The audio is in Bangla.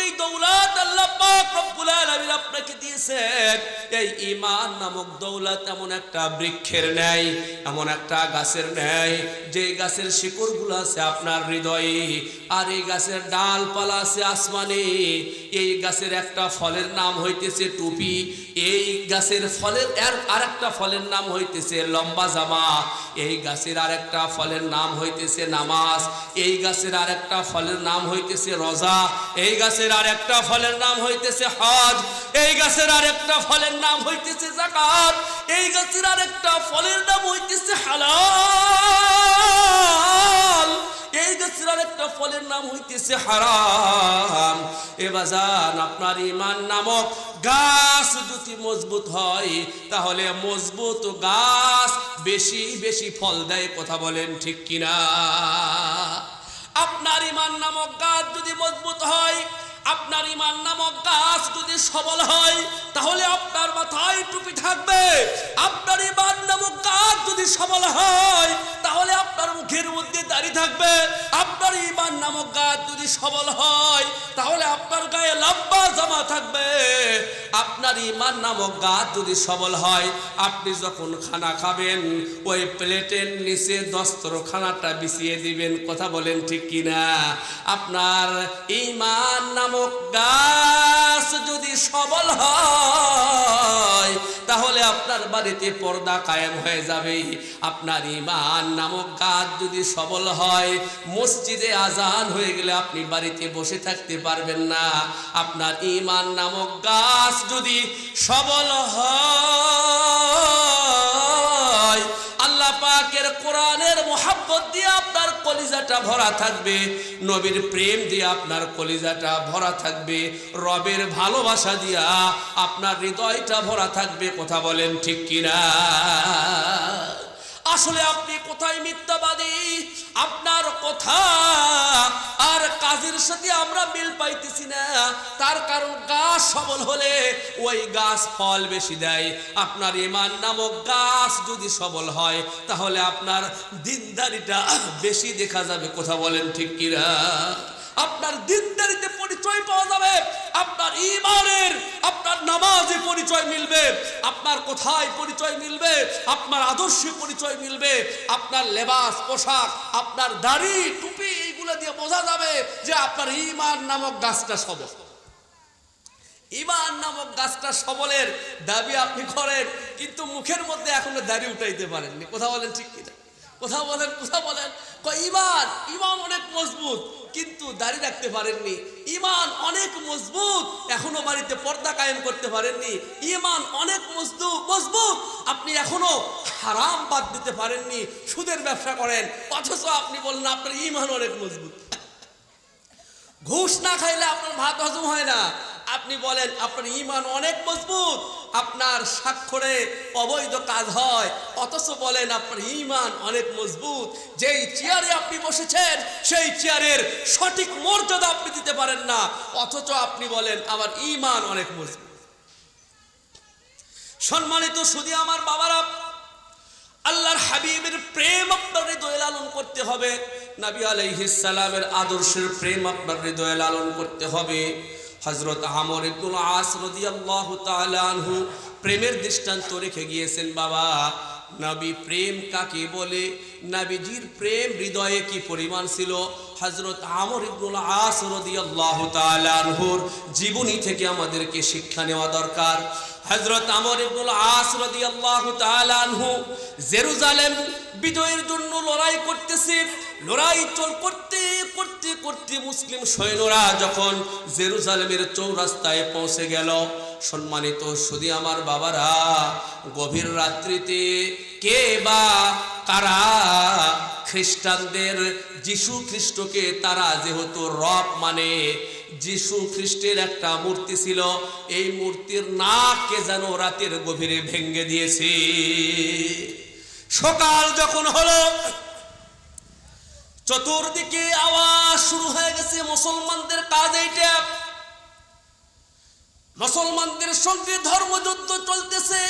যেই দৌলত আল্লাহ পাক রব্বুল আলামিন আপনাকে দিয়েছেন। এই ঈমান নামক দৌলত এমন একটা বৃক্ষের ন্যায়, এমন একটা গাছের ন্যায়, যে গাছের শিকড়গুলো আছে আপনার হৃদয়ে, আর এই গাছের ডালপালা আছে আসমানে। এই গাছের একটা ফলের নাম হইতেছে টুপি। এই গাছের ফলের আর আরেকটা ফলের নাম হইতেছে লম্বা জামা। এই গাছের আরেকটা ফলের নাম হইতেছে নামাজ। এই গাছের আরেকটা ফলের নাম হইতেছে রোজা। এই গাছের আরেকটা ফলের নাম হইতেছে হজ। এই গাছের আর একটা ফলের নাম হইতেছে জাকাত। এই গাছের আর একটা ফলের নাম হইতেছে হালাল। এই গাছের আর একটা ফলের নাম হইতেছে হারাম। এ বাজান, আপনার ইমান নামক গাছ যদি মজবুত হয়, তাহলে মজবুত গাছ বেশি বেশি ফল দেয়, কথা বলেন ঠিক কিনা? আপনার ইমান নামক গাছ যদি মজবুত হয় আপনার ইমান নামক গাছ যদি সবল হয়, তাহলে আপনার মাথায় টুপি থাকবে। আপনার ইমান নামক গাছ যদি সবল হয়, তাহলে আপনার মুখের মধ্যে দাঁড়িয়ে থাকবে। আপনার ইমান নামক গাছ যদি সবল হয়, তাহলে আপনার গায়ে লম্বা জামা থাকবে। আপনার ইমান নামক গাছ যদি সবল হয়, আপনি যখন খানা খাবেন, ওই প্লেটের নিচে দস্তরখানাটা বিছিয়ে দিবেন। কথা বলেন ঠিক কিনা? আপনার ইমান নামক গাছ যদি সবল হয় আপনার বাড়িতে পর্দা কায়েম হয়ে যাবে। আপনার ইমান নামক গাছ যদি সবল হয়, মসজিদে আজান হয়ে গেলে আপনি বাড়িতে বসে থাকতে পারবেন না। আপনার ইমান নামক গাছ যদি সবল হয়, আল্লাহ পাকের কোরআনের মোহাব্বত দিয়ে আপনার কলিজাটা ভরা থাকবে, নবীর প্রেম দিয়ে আপনার কলিজাটা ভরা থাকবে, রবের ভালোবাসা দিয়া আপনার হৃদয়টা ভরা থাকবে, কথা বলেন ঠিক কিনা? আসলে আপনি কোথায় মিথ্যাবাদী? আপনার কথা আর কাজের সাথে আমরা মিল পাইতেছি না। তার কারণ গাছ সবল হলে ওই গাছ ফল বেশি দেয়। আপনার ইমান নামক গাছ যদি সবল হয়, তাহলে আপনার দিনদারিটা বেশি দেখা যাবে। কথা বলেন ঠিক কিনা? আপনার দিনদারিতে পরিচয় পাওয়া যাবে। আপনার ইমানের, আপনার নামাজে পরিচয় মিলবে। আপনার কোথায় পরিচয় মিলবে? আপনার আদর্শে পরিচয় মিলবে। আপনার লেবাস, পোশাক, আপনার দাড়ি, টুপি, এইগুলো দিয়ে বোঝা যাবে যে আপনার ইমান নামক গাছটা সবল। ইমান নামক গাছটা সবলের দাবি আপনি করেন, কিন্তু মুখের মধ্যে এখনও দাড়ি উঠাইতে পারেননি। কথা বলেন ঠিক কিনা? কোথাও বলেন কোথাও বলেন। ইমান ইমান অনেক মজবুত। কিন্তু দাড়ি রাখতে পারেননি। ইমান অনেক মজবুত, এখনও বাড়িতে পর্দা কায়েম করতে পারেননি। ইমান অনেক মজবুত মজবুত, আপনি এখনও হারাম বাদ দিতে পারেননি। সুদের ব্যবসা করেন, অথচ আপনি বললেন আপনার ইমান অনেক মজবুত। ঘুষ না খাইলে আপনার ভাত হজম হয় না। আপনি বলেন, আপনার ইমান অনেক মজবুত, আপনার স্বাক্ষরে অবৈধ কাজ হয়। অথচ বলেন, আপনার ইমান অনেক মজবুত। যেই চেয়ারে আপনি বসেছেন, সেই চেয়ারের সঠিক মর্যাদা আপনি দিতে পারেন না। অথচ আপনি বলেন, আমার ইমান অনেক মজবুত। সম্মানিত শুধু আমার বাবারা, আল্লাহর হাবিবের প্রেম আপনার হৃদয়ে লালন করতে হবে। নবী আলাইহিস আদর্শের প্রেম আপনার হৃদয়ে লালন করতে হবে। হযরত আমর ইবনুল আস রাদিয়াল্লাহু তাআলা আনহু প্রেমের দৃষ্টান্ত রেখে গিয়েছেন, বাবা। নবী প্রেম কাকে বলে? নবীজির প্রেম হৃদয়ে কি পরিমাণ ছিল? হযরত আমর ইবনুল আস রাদিয়াল্লাহু তাআলা আনহুর জীবনী থেকে আমাদেরকে শিক্ষা নেওয়া দরকার। হযরত আমর ইবনুল আস রাদিয়াল্লাহু তাআলা আনহু জেরুজালেম বিজয়ের জন্য লড়াই করতেছে, লড়াই চল করতে করতে মুসলিম সৈন্যরা যখন জেরুজালেমের চৌরাস্তায় পৌঁছে গেল, সম্মানিত শুধু আমার বাবারা, গভীর রাত্রিতে কে বা কারা খ্রিস্টানদের যিশু খ্রিস্টকে তারা যেহেতু রব মানে যিশু খ্রিস্টের একটা মূর্তি ছিল, এই মূর্তির নাককে যেন রাতের গভীরে ভেঙ্গে দিয়েছে। সকাল যখন হলো চতুর্দিকে আওয়াজ শুরু হয়ে গেছে মুসলমানদের কাজ এইটা। মুসলমানদের সঙ্গে ধর্মযুদ্ধ চলতেছে।